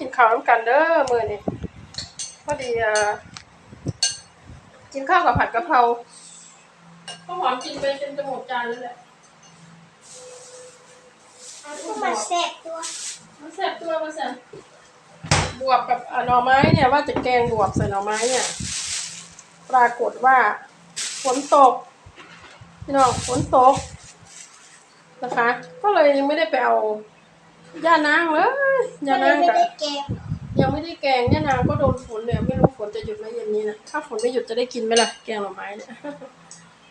กินข้าวน้ำกันเด้อมื้อนี้พอดีอ่ากินข้าวกับผัดกะเพราข้าวหอมกินไปจนจะหมดจานแล้วแหละก็มาแซ่บตัวมันแซ่บตัวมันแซ่บบวบกับอ่าหน่อไม้เนี่ยว่าจะแกงบวบใส่หน่อไม้เนี่ย ปรากฏว่าฝนตกพี่น้องฝนตกนะคะ ก็เลยยังไม่ได้ไปเอา ย่านางเลยย่าก็เลนายงไม่กับได้แกงยังไม่ได้แกงย่านางก็โดนฝนเลยไม่รู้ฝนจะหยุดไหมเย็นนี้นะถ้าฝนไม่หยุดจะได้กินไหมล่ะแกงหน่อไม้เนี่ย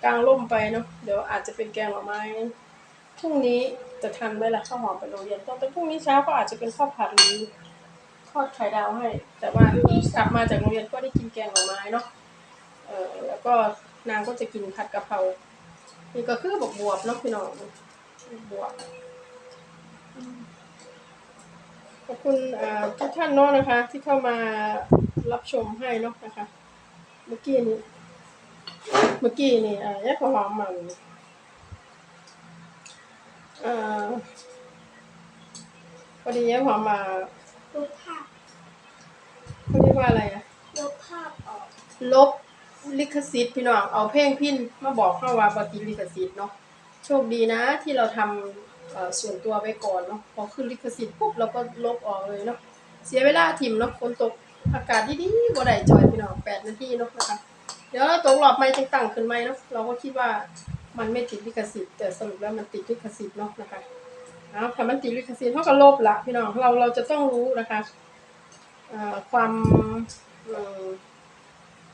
กลางร่มไปเนาะเดี๋ยวอาจจะเป็นแกงหน่อไม้พรุ่งนี้จะทันไหมล่ะข้าวหอมไปโรงเรียนต้องแต่พรุ่งนี้เช้าก็อาจจะเป็นข้าวผัดหรือทอดไข่ดาวให้ แต่ว่ากลับมาจากโรงเรียนก็ได้กินแกงหน่อไม้เนาะเออแล้วก็นางก็จะกินผัดกะเพรานี่ก็คือบวบบวบๆเนาะพี่น้องบวบอืมข อบคุณทุกท่านเนาะนะคะ ที่เข้ามารับชมให้เนาะนะคะ เมื่อกี้นี้เมื่อกี้นี่อ่าแยกข้าวหอมมันอ่าพอดีแยกหอมมาลบภาพเขาเรียกว่าอะไรอะลบภาพออกลบลิขสิทธิ์พี่น้องเอาเพลงพินมาบอกเข้าว่าบติลิขสิทธิ์เนาะโชคดีนะที่เราทำเอ่อ ส่วนตัวไว้ก่อนเนาะพอขึ้นลิขสิทธิ์ปุ๊บเราก็ลบออกเลยเนาะเสียเวลาทิมเนาะฝนตกอากาศดีๆบ่ได้จอยพี่น้องแปดนาทีเนาะนะคะเดี๋ยวเราตกรอบไม่จังตั้งขึ้นไหมเนาะเราก็คิดว่ามันไม่ติดลิขสิทธิ์แต่สรุปแล้วมันติดลิขสิทธิ์เนาะนะคะเอาถ้ามันติดลิขสิทธิ์เท่ากับลบละพี่น้องเราเราจะต้องรู้นะคะเอ่อความเอ่อ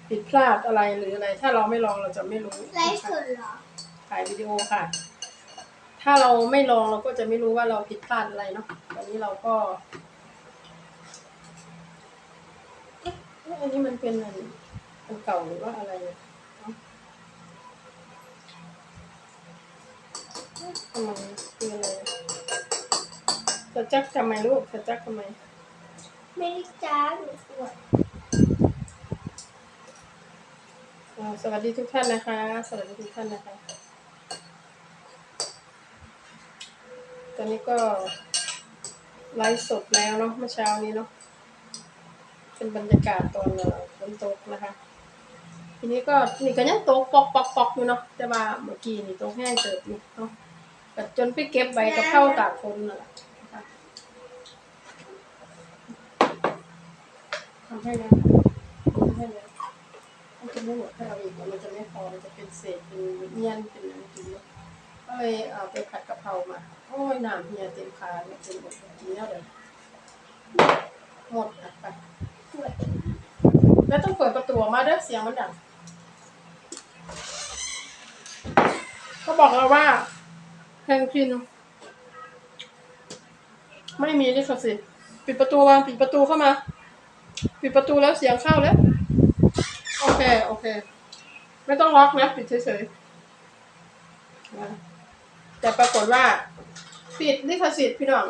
ผิดพลาดอะไรหรืออะไร ถ้าเราไม่ลองเราจะไม่รู้ไลนะฟ์สคะดเหรอถ่ายวิดีโอค่ะ ถ้าเราไม่ลองเราก็จะไม่รู้ว่าเราผิดพลาดอะไรเนาะตอนนี้เราก็เอ๊ะอันนี้มันเป็นอันอันเก่าหรือว่าอะไรเนี่ยเนาะเอ๊ะทำไมคืออะไรจะจักทำไมลูกจะจักทำไม ไม่ได้จ้าหนูปวดอ่าสวัสดีทุกท่านนะคะ สวัสดีทุกท่านนะคะ ตอนนี้ก็ไลฟ์สดแล้วเนาะเมื่อเช้านี้เนาะเป็นบรรยากาศตอนฝนตกนะคะ ทีนี้ก็นี่ก็ยังตกปอกปอกปอกอยู่เนาะแต่ว่าเมื่อกี้นี่ตกแห้งเติบอยู่เนาะจนไปเก็บใบกะเพราตากฝนนั่นแหละนะคะทำให้นะทำให้นะมันจะไม่หมดถ้าเราอีกมันจะไม่พอมันจะเป็นเศษเป็นเงี้ยนเป็นอะไรกินเนาะ ก็เลยเอาไปผัดกะเพรามา โอ้ยน้ำเฮียเต็มคาเนี่ยเต็มหมดกินแล้วเลยหมดอะไปแล้วต้องเปิดประตูมาเด้อเสียงมันดังเขาบอกเราว่าแพงพิน ไม่มีลิขสิทธิ์ปิดประตูวางปิดประตูเข้ามา ปิดประตูแล้วเสียงเข้าแล้ว โอเค โอเค ไม่ต้องล็อกนะ ปิดเฉยๆ แต่ปรากฏว่าปิดลิขสิทธิ์พี่น้อง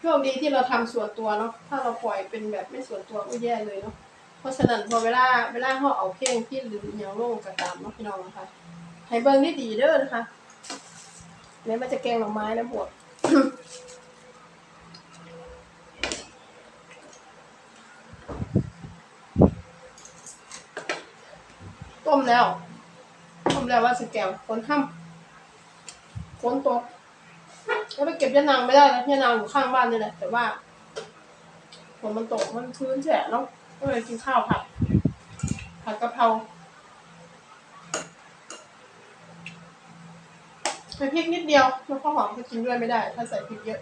โชคดีที่เราทำส่วนตัวเนาะถ้าเราปล่อยเป็นแบบไม่ส่วนตัวก็แย่เลยเนาะเพราะฉะนั้นพอเวลาเวลาเขาเอาเพลงที่หรืออหย่างโล่งกระตามเนาะพี่น้องนะคะให้เบิ่งนี่ดีเด้อนะคะแม้มันจะแกงหน่อไม้นะบวกต้มแล้วต้มแล้วว่าสแกวฝนห้ำ นตกแล้วไปเก็บยานางไม่ได้นะยานางอยู่ข้างบ้านนี่แหละ แต่ว่าฝนมันตกมันชื้นแฉะเนาะก็เลยกินข้าวผัดผัดกะเพราใส่พริกนิดเดียวแล้วข้าวหอมก็กินด้วยไม่ได้ ถ้าใส่พริกเยอะ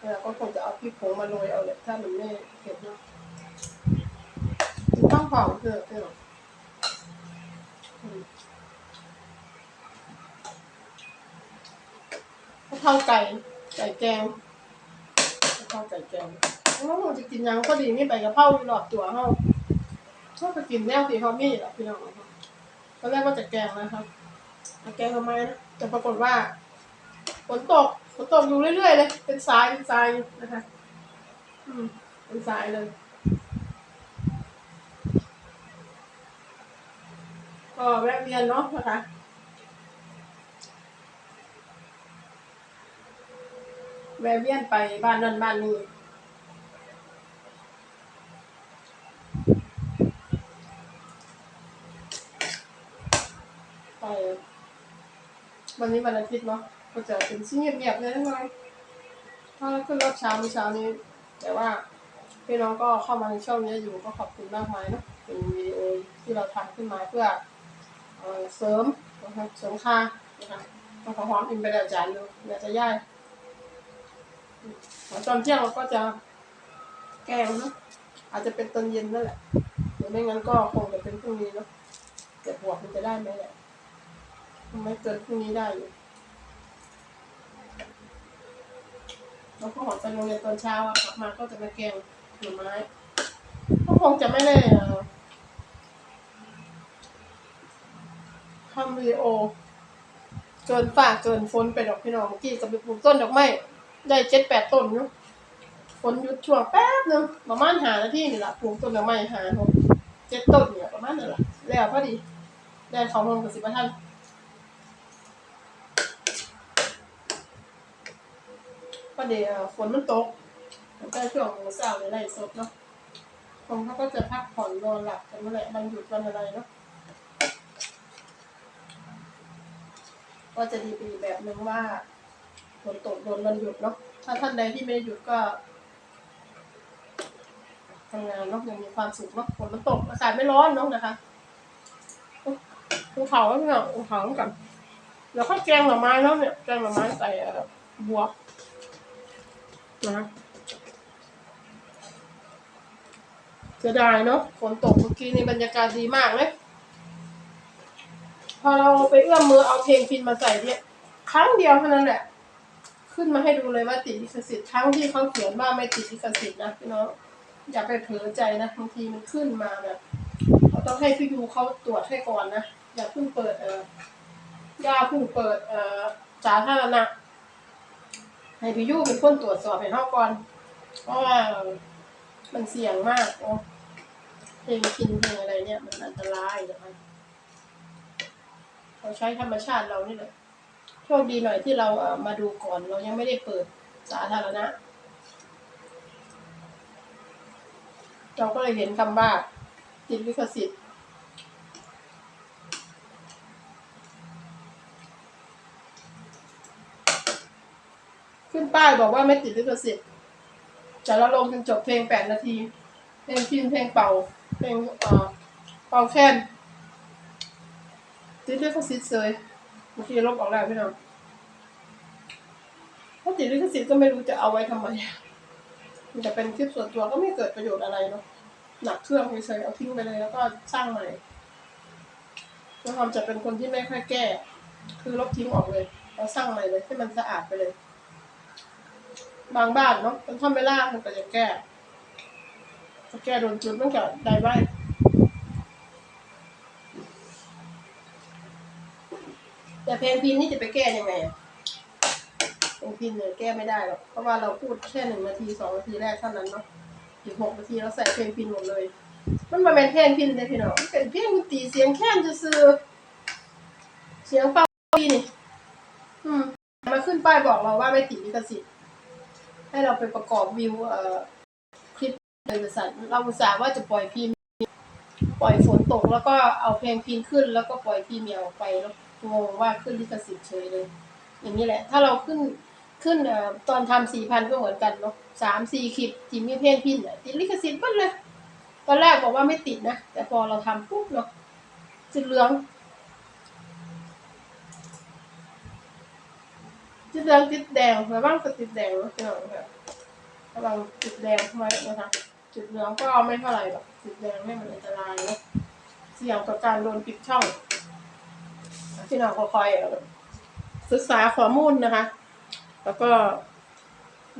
เออก็คงจะเอาพริกผงมาโรยเอาเลยถ้ามันไม่เผ็ดเนาะต้องหอมเถอะเถอะ กะ เพราไก่ไก่แกงกะเพราไก่แกงโอ้จะกินยังก็ดีมีใบกะเพราอยู่รอบตัวเฮาชอบไปกินแนวที่เฮามีแหละพี่น้องครับตอนแรกว่าจะแกงนะครับเอาแกงทำไมนะแต่ปรากฏว่าฝนตกฝนตกอยู่เรื่อยๆเลย เป็นทรายเป็นทรายนะคะ อืม เป็นทรายเลยก็แวะเวียนเนาะนะคะ แวะเวียนไปบ้านนั่นบ้านนี้ไปวันนี้วันอาทิตย์เนาะก็จะเป็นชิ้นเงียบๆเลยทั้งวันถ้าขึ้นรถเช้าเช้านี้ แต่ว่าพี่น้องก็เข้ามาในช่องนี้อยู่ก็ขอบคุณมากมายนะเป็นวีดีโอที่เราทำขึ้นมาเพื่อเสริมนะครับเสริมค่านะคะขอหอมอินไปแล้วจานดูอยากจะย่า ตอนเที่ยงเราก็จะแกงเนาะอาจจะเป็นตอนเย็นนั่นแหละหรือไม่งั้นก็คงจะเป็นพรุ่งนี้เนาะแต่บวกมันจะได้ไหมแหละไม่เกินพรุ่งนี้ได้อยู่แล้วก็หอมไปโรงเรียนตอนเช้าอะกลับมาก็จะมาแกงหน่อไม้ก็คงจะไม่ได้อ่อทำวีดีโอเกินฝากเกินฝนไปดอกพี่น้องเมื่อกี้จะไปปลูกต้นดอกไม้ ได้เจ็ดแปดต้นเนาะฝนหยุดช่วงแป๊บนึงประมาณหานาทีนี่แหละปลูกต้นดอกไม้หาหกเจ็ดต้นเนี่ยประมาณนั้นแหละแล้วพอดีได้เขาลงกับสิบท่านพอดีฝนมันตกแต่ช่วงเช้าในไร่สดเนาะคนเขาก็จะพักผ่อนนอนหลับกันเมื่อไหร่มันหยุดวันอะไรเนาะก็จะดีไปอีกแบบนึงว่า ฝนตกโดนวันหยุดเนาะถ้าท่านใดที่ไม่ได้หยุดก็ทำงานเนาะยังมีความสุขเนาะฝนมันตกอากาศไม่ร้อนเนาะนะคะภูเขาแล้วเนี่ยภูเขากันแล้วก็แกงหน่อไม้เนาะเนี่ยแกงหน่อไม้ใส่เอ่อบวกนะจะได้เนาะฝนตกเมื่อกี้นี่บรรยากาศดีมากเลยพอเราไปเอื้อมมือเอาเพลงพินมาใส่เนี่ย ครั้งเดียวเท่านั้นแหละ ขึ้นมาให้ดูเลยว่าติดลิขสิทธิ์ทั้งที่เขาเขียนว่าไม่ติดลิขสิทธิ์นะพี่น้องอย่าไปเผลอใจนะบางทีมันขึ้นมาแบบเราต้องให้พี่ยูเขาตรวจให้ก่อนนะอย่าเพิ่งเปิดเออย่าเพิ่งเปิดเอ่อสาธารณะให้พี่ยูเป็นคนตรวจสอบให้เขาก่อน เพราะว่ามันเสี่ยงมากเนาะเพลงพินเพลงอะไรเนี่ย มันอันตรายนะคะเราใช้ธรรมชาติเรานี่แหละ โชคดีหน่อยที่เราเอ่อมาดูก่อนเรายังไม่ได้เปิดสาธารณะ เราก็เลยเห็นคำว่าติดลิขสิทธิ์ขึ้นป้ายบอกว่าไม่ติดลิขสิทธิ์แต่เราลงจนจบเพลงแปดนาที เพลงพินเพลงเป่า เพลงเออเป่าแค้นติดลิขสิทธิ์เลย บางทีลบออกแล้วพี่น้องถ้าติดลิขสิทธิ์ก็ไม่รู้จะเอาไว้ทำไมมันจะเป็นคลิปส่วนตัวก็ไม่เกิดประโยชน์อะไรเนาะหนักเครื่องเฉยเอาทิ้งไปเลยแล้วก็สร้างใหม่แล้วทำจะเป็นคนที่ไม่ค่อยแก้ คือลบทิ้งออกเลยแล้วสร้างใหม่เลยให้มันสะอาดไปเลย บางบ้านเนาะมันทำไม่ล่ามันก็จะแก้ถ้าแก้โดนจุดมันก็ได้ไว้ แต่เพลงพินนี่จะไปแก้ยังไงเพลงพินเนี่ยแก้ไม่ได้หรอกเพราะว่าเราพูดแค่หนึ่งนาทีสองนาทีแรกเท่านั้นเนาะอีกหกนาทีเราใส่เพลงพินหมดเลย มันมาเป็นเพลงพินเลยพี่น้องเป็นเพลงดนตรีเสียงแค้นจะซื่อเสียงเป่าปีนี่อืมมาขึ้นป้ายบอกเราว่าไม่ติดลิขสิทธิ์ให้เราไปประกอบวิวเอ่อคลิปในบริษัทเราอุตส่าห์ว่าจะปล่อยพิมปล่อยฝนตกแล้วก็เอาเพลงพินขึ้นแล้วก็ปล่อยพีเมียร์ออกไปแล้ว งงว่าขึ้นลิขสิทธิ์เฉยเลย อย่างนี้แหละ ถ้าเราขึ้นขึ้นตอนทำสี่พันก็เหมือนกันเนาะสามสี่คลิปทีมีเพลงพินเนี่ยติดลิขสิทธิ์หมดเลย ตอนแรกบอกว่าไม่ติดนะ แต่พอเราทำปุ๊บเนาะจุดเหลืองจุดเหลืองติดแดงระวังก็ติดแดงเนาะพี่น้องค่ะระวังจุดแดงไว้นะคะจุดเหลืองก็ไม่เท่าไหร่หรอกจุดแดงไม่มันอันตรายเนาะเสี่ยงกับการโดนปิดช่อง พี่น้องก็คอยศึกษาข้อมูลนะคะ แล้วก็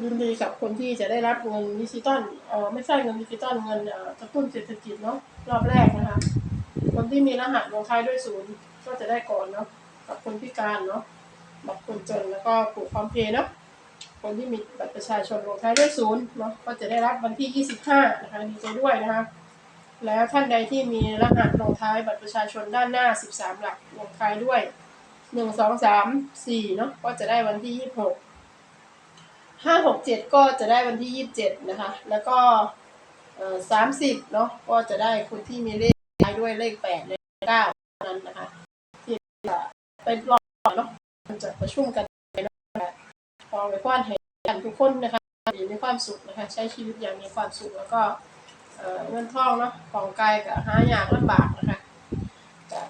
ยินดีกับคนที่จะได้รับเงินดิจิตอลเออไม่ใช่เงินดิจิตอลเงินอ่อกระตุ้นเศรษฐกิจเนาะรอบแรกนะคะ คนที่มีรหัสลงท้ายด้วยศูนย์ก็จะได้ก่อนเนาะกับคนพิการเนาะบัตรคนจนแล้วก็ปลูกความเพย์เนาะคนที่มีบัตรประชาชนลงท้ายด้วยศูนย์เนาะก็จะได้รับวันที่ 25นะคะดีใจด้วยนะคะ แล้วท่านใดที่มีรหัสลงท้ายบัตรประชาชนด้านหน้า 13 หลักลงท้ายด้วย 1 2 3 4เนาะก็จะได้วันที่ 26ห้าหกเจ็ดก็จะได้วันที่ยี่สิบเจ็ดนะคะ แล้วก็เอ่อสามสิบเนาะก็จะได้คนที่มีเลขท้ายด้วยเลขแปดเลขเก้านั้นนะคะที่จะไปรอเนาะไปจะประชุมกันนะคะขอไว้พรให้กันทุกคนนะคะมีความสุขนะคะ ใช้ชีวิตอย่างมีความสุขแล้วก็ เงินทองเนาะของไกายกับหายากลำบากนะคะจะ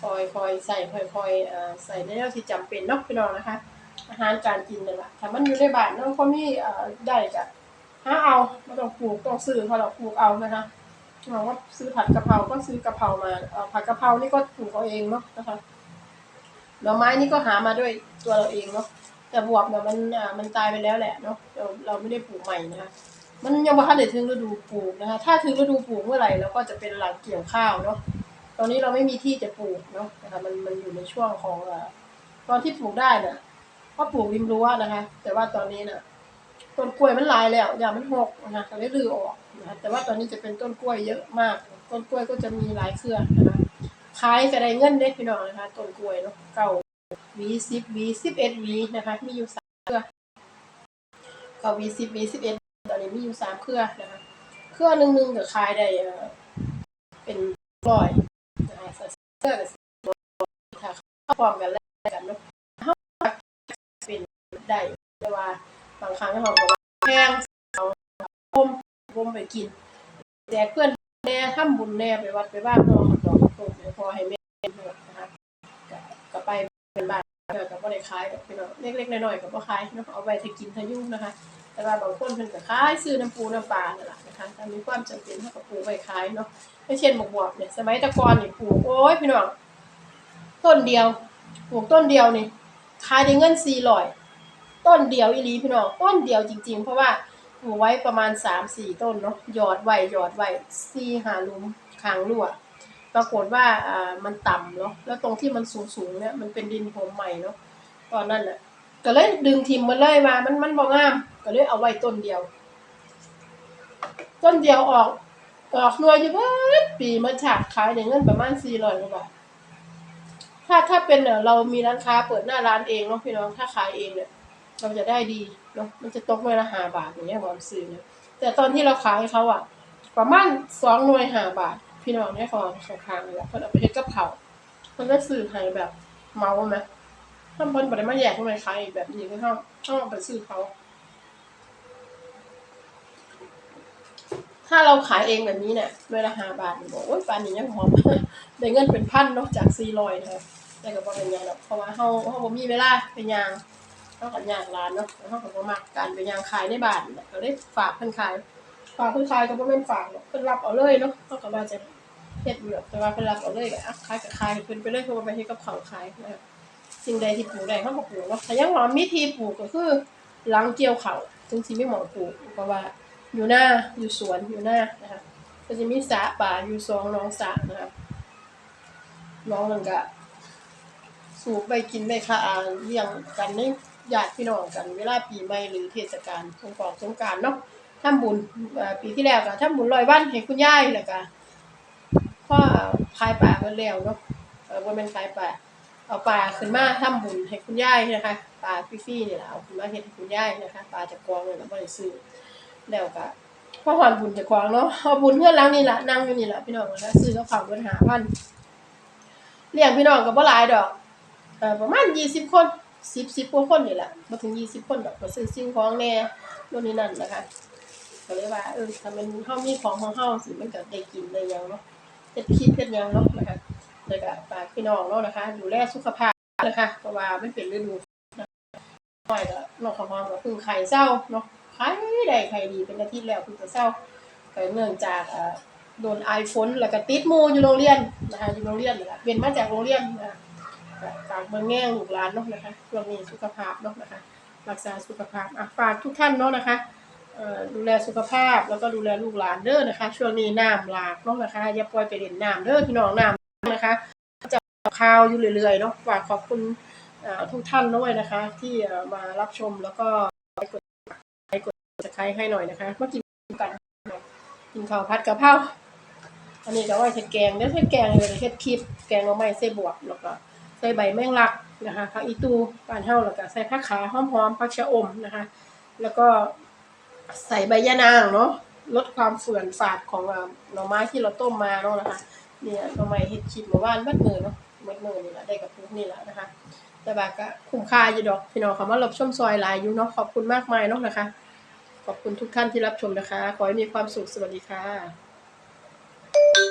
คอยคอยใส่คอยคอยอใส่ในเรื่องที่จำเป็นเนาะพี่น้องนะคะ อาหารการกินนี่นแหละถ้ามันอยู่ในบ้านเนาะพอมีเอ่ได้ก็หาเอาไม่ต้องปลูกต้องซื้อเขาเราปลูกเอานะคะเราว่าซื้อผัดกะเพราก็ซื้อกะเพรามาผัดกะเพรานี่ก็ปลูกเอาเองเนาะนะคะหน่อไม้นี่ก็หามาด้วยตัวเราเองเนาะแต่บวบเนี่ยมันมันตายไปแล้วแหละเนาะเราเราไม่ได้ปลูกใหม่นะคะ มันยังไม่ทันได้ถึงฤดูปลูกนะคะ ถ้าถึงฤดูปลูกเมื่อไหร่เราก็จะเป็นหลังเกี่ยวข้าวเนาะ ตอนนี้เราไม่มีที่จะปลูกเนาะนะคะ มันมันอยู่ในช่วงของอตอนที่ปลูกได้น่ะก็ปลูกริมรั้วนะคะ แต่ว่าตอนนี้น่ะต้นกล้วยมันลายแล้วอย่างมันหกนะคะก็เลยรื้อออกนะคะแต่ว่าตอนนี้จะเป็นต้นกล้วยเยอะมาก ต้นกล้วยก็จะมีหลายเครือนะคะขายก็ไดเงินเด้พี่น้องนะคะต้นกล้วยเนาะเก้าวีสิบวีสิบเอ็ดวีนะคะ มีอยู่สามเครือเก้าวีสิบวีสิบเอ็ดตอน มีอยู่สามเครือนะคะเครือหนึ่งหนึ่งก็ขายได้เป็นร้อยนะคะเครือก็สิบร้อยถ้าเข้าพร้อมกันแล้วกันเนาะเป็นได้แต่ว่าบางครั้งเขาบอกว่าแพงเอาพมพมไปกิน แต่เพื่อนแน่ทำบุญแน่ไปวัดไปบ้านพ่อเขาบอกตรงไปพอให้แม่เถิดนะคะก็กไปเป็นบ้านเออก็บ่ได้ขายดอกพี่น้องเล็กๆน้อยๆก็บ่ขายเนาะเอาไว้ถ้ากินถ้ายุ่งนะคะ แต่ว่าบางคนเพิ่นก็ขายซื้อน้ำปูน้ำปลานั่นแหละนะคะถ้ามีความจำเป็นเขาก็ปลูกไว้ขายเนาะไม่เช่นบกบวบเนี่ยสมัยตะกอนนี่ปลูกโอ้ยพี่น้องต้นเดียวปลูกต้นเดียวนี่ขายได้เงินสี่ร้อยต้นเดียวอีหลีพี่น้องต้นเดียวจริง ๆ เพราะว่าปลูกไว้ประมาณสามสี่ต้นเนาะหยอดไว้หยอดไว้สี่หาลุมคางรั่วปรากฏว่าอ่ามันต่ำเนาะแล้วตรงที่มันสูงๆเนี่ยมันเป็นดินผมใหม่เนาะตอนนั้นน่ะก็เลยดึงทิมมาเลยมามันมันบ่งาม ก็เลยเอาไว้ต้นเดียว ต้นเดียวออกออกหน่วยอยู่เบิดปีมาฉากขายได้เงินประมาณสี่ร้อยกว่าบาทถ้าถ้าเป็นเอ่อเรามีร้านค้าเปิดหน้าร้านเองเนาะพี่น้องถ้าขายเองเนี่ยเราจะได้ดีเนาะมันจะตกหน่วยละห้าบาทอย่างเงี้ยความซื้อเนี่ยแต่ตอนที่เราขายเขาอะประมาณสองหน่วยห้าบาท พี่น้องเนี่ยเขาเอขาค้างเลยและเขาเอาไปเฮ็ดกับเขามันก็ซื้อให้แบบเมาไหมถ้ามันบ่ได้มาแยกทำไมขายแบบนี้ก็เขาเขาเอาไปซื้อเขา ถ้าเราขายเองแบบนี้เนี่ยหน่วยละห้าบาทนี่บอกโอ้ยปานนี้ยังหอมได้เงินเป็นพันเนาะจากสี่ร้อยนะครับแต่ก็บ่เป็นยังดอกเพราะว่าเฮาเฮาบ่มีเวลาไปย่างเฮาก็ย่างร้านเนาะแล้วเฮาก็บ่มักการไปย่างขายในบ้านน่ะก็เลยฝากเพิ่นขายฝากเพิ่นขายก็บ่แม่นฝากหรอกเพิ่นรับเอาเลยเนาะเฮาก็ว่าจะเฮ็ดอยู่ดอกแต่ว่าเพิ่นรับเอาเลยก็อะขายก็ขายให้เพิ่นไปเลยเพราะว่าไปเฮ็ดกับข้าวขายนะครับสิ่งใดที่ปลูกได้เฮาก็ปลูกเนาะถ้ายังว่ามีที่ปลูกก็คือหลังเกี่ยวข้าวถึงสิมีหม้องปลูกเพราะว่า อยู่หน้าอยู่สวนอยู่หน้านะคะก็จะมีสระป่าอยู่สองหนองสระนะครับน้องหนั่นก็สูบไปกินไปค่ะอ่าเลี้ยงกันในญาติพี่น้องกันเวลาปีใหม่หรือเทศกาลสงกรานต์สงกานต์เนาะทำบุญปีที่แล้วก็ทำบุญร้อยวันให้คุณยายแล้วก็พอขายปลาเพิ่นแล้วเนาะเออบ่แม่นขายปลาเอาปลาขึ้นมาทำบุญให้คุณยายนะคะปลาฟรีๆนี่ล่ะเอาขึ้นมาเฮ็ดให้คุณยายนะคะปลาจากกองเนี่ล่ะบ่ได้ซื้อ แล้วก็พอฮอดบุญจากกองเนาะเอาบุญเพื่อนหลังนี่ละนั่งอยู่นี่ละพี่น้องนะซื้อกับข้าวเบิด5,000เลี้ยงพี่น้องก็บ่หลายดอกเออประมาณยี่สิบคนสิบสิบกว่าคนนี่แหละมาถึงยี่สิบคนดอกก็ซื้อสิ่งของแน่นู่นนี่นั่นนะคะก็เลยว่าเออถ้ามันเฮามีของของเฮาสิมันก็ได้กินได้ยังเนาะเฮ็ดคิดเฮ็ดยังเนาะนะคะแล้วก็ฝากพี่น้องเนาะนะคะ ดูแลสุขภาพนะคะเพราะว่ามันเป็นฤดูน้อยก็นองข้าวหอมก็เพิ่งไข่เศร้าเนาะ ไข่ได้ไข่ดีเป็นอาทิตย์แล้วเพิ่งจะเศร้าเนื่องจากโดนไอฝนแล้วก็ติดมูอยู่โรงเรียนนะคะอยู่โรงเรียนนั่นล่ะเรียนมาจากโรงเรียนนะคะฝากเบิ่งแง่ลูกหลานเนาะนะคะช่วงนี้สุขภาพเนาะนะคะ รักษาสุขภาพอะฝากทุกท่านเนาะนะคะดูแลสุขภาพแล้วก็ดูแลลูกหลานเด้อนะคะ ช่วงนี้น้ำหลากเนาะนะคะอย่าปล่อยไปเล่นน้ำเด้อพี่น้องน้ำนะคะจะข่าวอยู่เรื่อยๆเนาะฝากขอบคุณทุกท่านด้วยนะคะ ที่มารับชมแล้วก็ ไปกดสไครให้หน่อยนะคะมากินกันกินข้าวผัดกะเพราอันนี้ก็ว่าเฮ็ดแกงเด้อเฮ็ดแกงเลยเฮ็ดคลิปแกงเอาไม้ใส่บวบแล้วก็ใส่ใบแมงลักนะคะผักอีตูปานเฮาแล้วก็ใส่ผักขาหอมๆผักชะอมนะคะ แล้วก็ใส่ใบยะนางเนาะลดความเฟื่อนฝาดของหน่อไม้ที่เราต้มมาเนาะนะคะเนี่ยหน่อไม้เฮ็ดชิดเมื่อวานเบิดมือเนาะเบิดมือนี่แหละได้กับพุกนี่แหละนะคะแต่ว่าก็คุ้มค่าอยู่ดอกพี่น้องค่ะมารับชมซอยหลายอยู่เนาะขอบคุณมากมายเนาะนะคะ ขอบคุณทุกท่านที่รับชมนะคะ ขอให้มีความสุขสวัสดีค่ะ